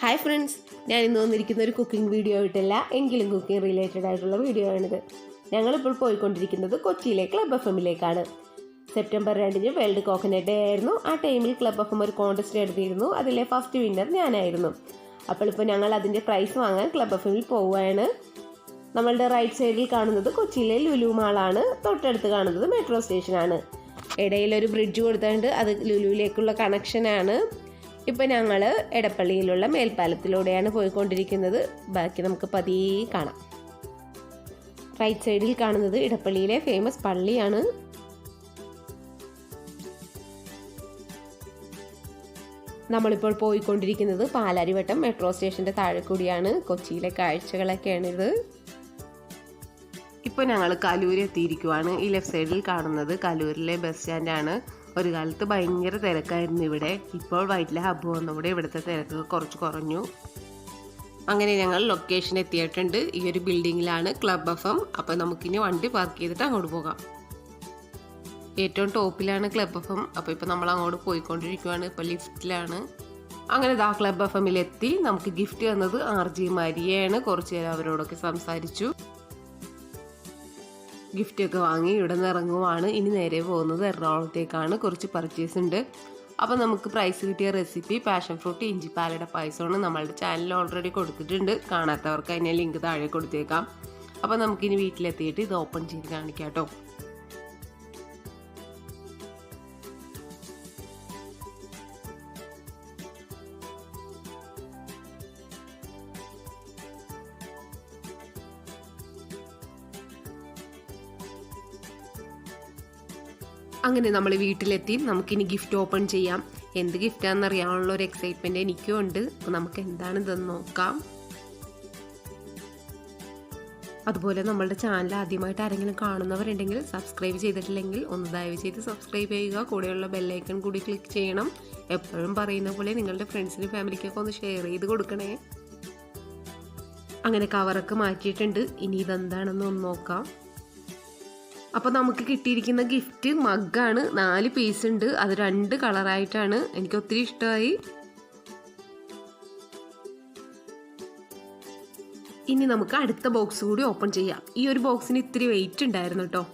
Hi friends ഞാൻ ഇന്ന് വന്നിരിക്കുന്ന ഒരു കുക്കിംഗ് വീഡിയോ ആയിട്ടല്ല എങ്കിലും കുക്കിംഗ് റിലേറ്റഡ് ആയിട്ടുള്ള വീഡിയോ ആണിത്. ഞങ്ങളിപ്പോൾ പോയിക്കൊണ്ടിരിക്കുന്നത് കൊച്ചിയിലെ ക്ലബ് എഫ് എമ്മിലേക്കാണ് സെപ്റ്റംബർ രണ്ടിന് വേൾഡ് കോക്കനറ്റ് ഡേ ആയിരുന്നു. ആ ടൈമിൽ ക്ലബ് എഫ് എം ഒരു കോൺടെസ്റ്റ് എടുത്തിരുന്നു. അതിലെ ഫസ്റ്റ് വിന്നർ ഞാനായിരുന്നു. അപ്പോൾ ഇപ്പോൾ ഞങ്ങൾ അതിന്റെ പ്രൈസ് വാങ്ങാൻ ക്ലബ് എഫ് എമ്മിൽ പോവുകയാണ്. നമ്മളുടെ റൈറ്റ് സൈഡിൽ കാണുന്നത് കൊച്ചിയിലെ ലുലു മാളാണ് തൊട്ടടുത്ത് കാണുന്നത് മെട്രോ സ്റ്റേഷനാണ് ഇടയിലൊരു ബ്രിഡ്ജ് കൊടുത്തുകൊണ്ട് അത് ലുലുവിലേക്കുള്ള കണക്ഷനാണ് ഇപ്പം ഞങ്ങൾ എടപ്പള്ളിയിലുള്ള മേൽപ്പാലത്തിലൂടെയാണ് പോയിക്കൊണ്ടിരിക്കുന്നത്. ബാക്കി നമുക്ക് പതിയെ കാണാം. റൈറ്റ് സൈഡിൽ കാണുന്നത് ഇടപ്പള്ളിയിലെ ഫേമസ് പള്ളിയാണ്. നമ്മളിപ്പോൾ പോയിക്കൊണ്ടിരിക്കുന്നത് പാലാരിവട്ടം മെട്രോ സ്റ്റേഷന്റെ താഴെ കൂടിയാണ്. കൊച്ചിയിലെ കാഴ്ചകളൊക്കെയാണിത് ഇപ്പോൾ ഞങ്ങൾ കലൂർ എത്തിയിരിക്കുവാണ്. ഈ ലെഫ്റ്റ് സൈഡിൽ കാണുന്നത് കലൂരിലെ ബസ് സ്റ്റാൻഡാണ് ഒരു കാലത്ത് ഭയങ്കര തിരക്കായിരുന്നു ഇവിടെ. ഇപ്പോൾ വൈറ്റിലെ ഹബ്ബ് വന്നവിടെ ഇവിടുത്തെ തിരക്ക് കുറച്ച് കുറഞ്ഞു. അങ്ങനെ ഞങ്ങൾ ലൊക്കേഷൻ എത്തിയിട്ടുണ്ട്. ഈ ഒരു ബിൽഡിങ്ങിലാണ് ക്ലബ് എഫ് എം അപ്പോൾ നമുക്കിനി വണ്ടി പാർക്ക് ചെയ്തിട്ട് അങ്ങോട്ട് പോകാം. ഏറ്റവും ടോപ്പിലാണ് ക്ലബ് എഫ് എം അപ്പോൾ ഇപ്പോൾ നമ്മൾ അങ്ങോട്ട് പോയിക്കൊണ്ടിരിക്കുവാണ്. ഇപ്പോൾ ലിഫ്റ്റിലാണ്. അങ്ങനെ ദാ ക്ലബ് എഫ് എമ്മിലെത്തി നമുക്ക് ഗിഫ്റ്റ് തന്നത് ആർ ജി മരിയയാണ്. കുറച്ച് നേരം അവരോടൊക്കെ സംസാരിച്ചു. ഗിഫ്റ്റ് ഒക്കെ വാങ്ങി ഇവിടെ നിന്ന് ഇറങ്ങുവാണ്. ഇനി നേരെ പോകുന്നത് എറണാകുളത്തേക്കാണ്. കുറച്ച് പർച്ചേസ് ഉണ്ട്. അപ്പോൾ നമുക്ക് പ്രൈസ് കിട്ടിയ റെസിപ്പി പാഷൻ ഫ്രൂട്ട് ഇഞ്ചി പാലയുടെ പായസമാണ് നമ്മളുടെ ചാനലിൽ ഓൾറെഡി കൊടുത്തിട്ടുണ്ട്. കാണാത്തവർക്ക് അതിനെ ലിങ്ക് താഴെ കൊടുത്തേക്കാം. അപ്പോൾ നമുക്കിനി വീട്ടിലെത്തിയിട്ട് ഇത് ഓപ്പൺ ചെയ്ത് കാണിക്കാം കേട്ടോ അങ്ങനെ നമ്മൾ വീട്ടിലെത്തി. നമുക്കിനി ഗിഫ്റ്റ് ഓപ്പൺ ചെയ്യാം. എന്ത് ഗിഫ്റ്റാണെന്ന് അറിയാനുള്ള ഒരു എക്സൈറ്റ്മെന്റ് എനിക്കും ഉണ്ട് അപ്പോൾ നമുക്ക് എന്താണ് ഇതെന്ന് നോക്കാം. അതുപോലെ നമ്മളുടെ ചാനൽ ആദ്യമായിട്ട് ആരെങ്കിലും കാണുന്നവരുണ്ടെങ്കിൽ സബ്സ്ക്രൈബ് ചെയ്തിട്ടില്ലെങ്കിൽ ഒന്ന് ദയവ് ചെയ്ത് സബ്സ്ക്രൈബ് ചെയ്യുക. കൂടെയുള്ള ബെല്ലൈക്കൺ കൂടി ക്ലിക്ക് ചെയ്യണം. എപ്പോഴും പറയുന്ന പോലെ നിങ്ങളുടെ ഫ്രണ്ട്സിനും ഫാമിലിക്കൊക്കെ ഒന്ന് ഷെയർ ചെയ്ത് കൊടുക്കണേ. അങ്ങനെ കവറൊക്കെ മാറ്റിയിട്ടുണ്ട്. ഇനി ഇതെന്താണെന്ന് ഒന്ന് നോക്കാം. അപ്പോൾ നമുക്ക് കിട്ടിയിരിക്കുന്ന ഗിഫ്റ്റ് മഗ്ഗാണ് നാല് പീസ് ഉണ്ട്. അത് രണ്ട് കളറായിട്ടാണ് എനിക്ക് ഒത്തിരി ഇഷ്ടമായി. ഇനി നമുക്ക് അടുത്ത ബോക്സ് കൂടി ഓപ്പൺ ചെയ്യാം. ഈ ഒരു ബോക്സിന് ഇത്തിരി വെയിറ്റ് ഉണ്ടായിരുന്നു കേട്ടോ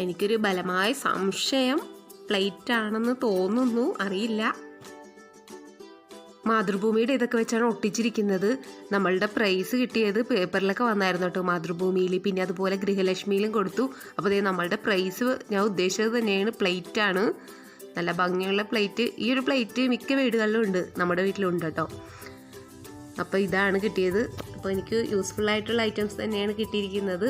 എനിക്കൊരു ബലമായ സംശയം. പ്ലേറ്റ് ആണെന്ന് തോന്നുന്നു. അറിയില്ല. മാതൃഭൂമിയുടെ ഇതൊക്കെ വെച്ചാണ് ഒട്ടിച്ചിരിക്കുന്നത്. നമ്മളുടെ പ്രൈസ് കിട്ടിയത് പേപ്പറിലൊക്കെ വന്നായിരുന്നു കേട്ടോ മാതൃഭൂമിയിൽ പിന്നെ അതുപോലെ ഗൃഹലക്ഷ്മിയിലും കൊടുത്തു. അപ്പോൾ അതേ നമ്മളുടെ പ്രൈസ് ഞാൻ ഉദ്ദേശിച്ചത് തന്നെയാണ് പ്ലേറ്റാണ് നല്ല ഭംഗിയുള്ള പ്ലേറ്റ് ഈ ഒരു പ്ലേറ്റ് മിക്ക വീടുകളിലും ഉണ്ട്. നമ്മുടെ വീട്ടിലുണ്ട് കേട്ടോ. അപ്പോൾ ഇതാണ് കിട്ടിയത്. അപ്പോൾ എനിക്ക് യൂസ്ഫുൾ ആയിട്ടുള്ള ഐറ്റംസ് തന്നെയാണ് കിട്ടിയിരിക്കുന്നത്.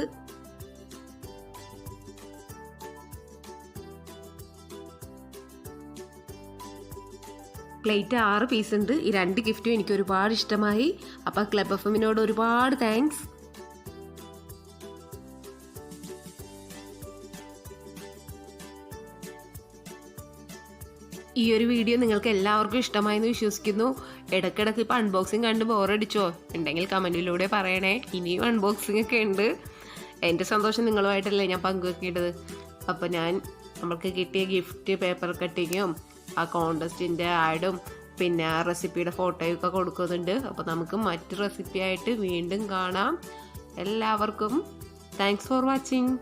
പ്ലേറ്റ് ആറ് പീസ് ഉണ്ട്. ഈ രണ്ട് ഗിഫ്റ്റും എനിക്ക് ഒരുപാട് ഇഷ്ടമായി. അപ്പോൾ ക്ലബ് എഫ് എമ്മിനോട് ഒരുപാട് താങ്ക്സ് ഈ ഒരു വീഡിയോ നിങ്ങൾക്ക് എല്ലാവർക്കും ഇഷ്ടമായെന്ന് വിശ്വസിക്കുന്നു. ഇടയ്ക്കിടയ്ക്ക് ഇപ്പോൾ അൺബോക്സിങ് കണ്ട് ബോറടിച്ചോ ഉണ്ടെങ്കിൽ കമന്റിലൂടെ പറയണേ. ഇനിയും അൺബോക്സിംഗ് ഒക്കെ ഉണ്ട്. എന്റെ സന്തോഷം നിങ്ങളുമായിട്ടല്ലേ ഞാൻ പങ്കുവെക്കേണ്ടത്? അപ്പോൾ ഞാൻ നമ്മൾക്ക് കിട്ടിയ ഗിഫ്റ്റ് പേപ്പർ കട്ടിങ്ങും ആ കോണ്ടസ്റ്റിന്റെ ആഡും പിന്നെ റെസിപ്പിയുടെ ഫോട്ടോയൊക്കെ കൊടുക്കുന്നുണ്ട്. അപ്പോൾ നമുക്ക് മറ്റു റെസിപ്പി ആയിട്ട് വീണ്ടും കാണാം. എല്ലാവർക്കും താങ്ക്സ് ഫോർ വാച്ചിങ്